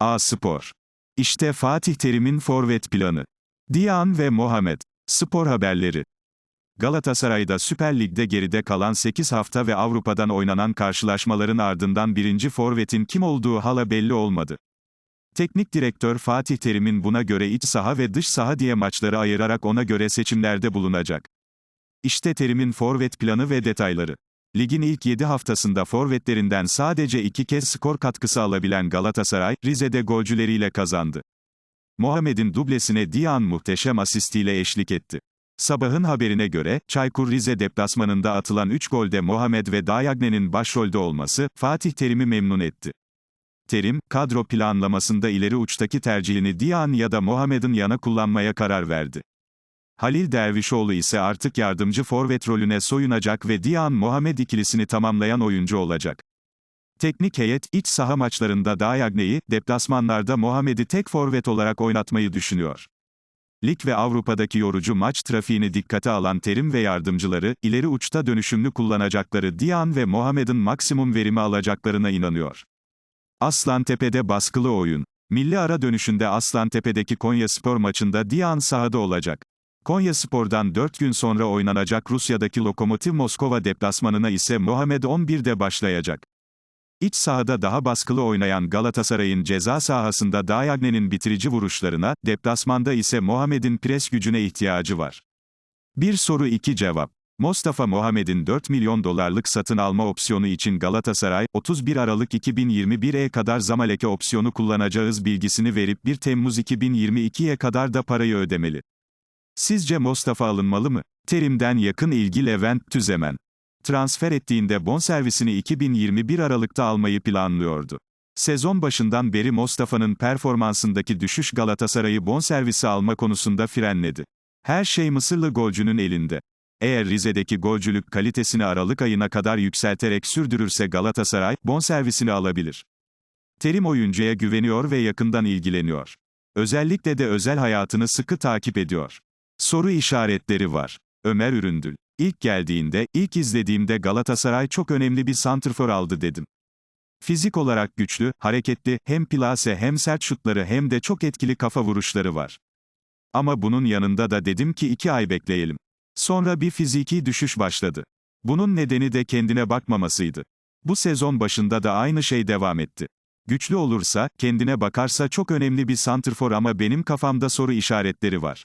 A Spor. İşte Fatih Terim'in forvet planı. Diyan ve Mohamed. Spor haberleri. Galatasaray'da Süper Lig'de geride kalan 8 hafta ve Avrupa'dan oynanan karşılaşmaların ardından birinci forvetin kim olduğu hala belli olmadı. Teknik direktör Fatih Terim'in buna göre iç saha ve dış saha diye maçları ayırarak ona göre seçimlerde bulunacak. İşte Terim'in forvet planı ve detayları. Ligin ilk 7 haftasında forvetlerinden sadece 2 kez skor katkısı alabilen Galatasaray, Rize'de golcüleriyle kazandı. Mohamed'in dublesine Diyan muhteşem asistiyle eşlik etti. Sabahın haberine göre, Çaykur Rize deplasmanında atılan 3 golde Mohamed ve Dayagne'nin başrolde olması, Fatih Terim'i memnun etti. Terim, kadro planlamasında ileri uçtaki tercihini Diyan ya da Mohamed'in yana kullanmaya karar verdi. Halil Dervişoğlu ise artık yardımcı forvet rolüne soyunacak ve Diyan Mohamed ikilisini tamamlayan oyuncu olacak. Teknik heyet, iç saha maçlarında Dayagne'yi, deplasmanlarda Mohamed'i tek forvet olarak oynatmayı düşünüyor. Lig ve Avrupa'daki yorucu maç trafiğini dikkate alan terim ve yardımcıları, ileri uçta dönüşümlü kullanacakları Diyan ve Mohamed'in maksimum verimi alacaklarına inanıyor. Aslantepe'de baskılı oyun. Milli ara dönüşünde Aslantepe'deki Konya Spor maçında Diyan sahada olacak. Konya Spor'dan 4 gün sonra oynanacak Rusya'daki Lokomotiv Moskova deplasmanına ise Mohamed 11'de başlayacak. İç sahada daha baskılı oynayan Galatasaray'ın ceza sahasında Dayagne'nin bitirici vuruşlarına, deplasmanda ise Mohamed'in pres gücüne ihtiyacı var. Bir soru iki cevap. Mustafa Mohamed'in 4 milyon dolarlık satın alma opsiyonu için Galatasaray, 31 Aralık 2021'e kadar Zamalek'e opsiyonu kullanacağız bilgisini verip 1 Temmuz 2022'ye kadar da parayı ödemeli. Sizce Mustafa alınmalı mı? Terim'den yakın ilgi Levent Tüzemen. Transfer ettiğinde bonservisini 2021 Aralık'ta almayı planlıyordu. Sezon başından beri Mustafa'nın performansındaki düşüş Galatasaray'ı bonservisi alma konusunda frenledi. Her şey Mısırlı golcünün elinde. Eğer Rize'deki golcülük kalitesini Aralık ayına kadar yükselterek sürdürürse Galatasaray, bonservisini alabilir. Terim oyuncuya güveniyor ve yakından ilgileniyor. Özellikle de özel hayatını sıkı takip ediyor. Soru işaretleri var. Ömer Üründül. İlk geldiğinde, ilk izlediğimde Galatasaray çok önemli bir santrfor aldı dedim. Fizik olarak güçlü, hareketli, hem plase hem sert şutları hem de çok etkili kafa vuruşları var. Ama bunun yanında da dedim ki iki ay bekleyelim. Sonra bir fiziki düşüş başladı. Bunun nedeni de kendine bakmamasıydı. Bu sezon başında da aynı şey devam etti. Güçlü olursa, kendine bakarsa çok önemli bir santrfor ama benim kafamda soru işaretleri var.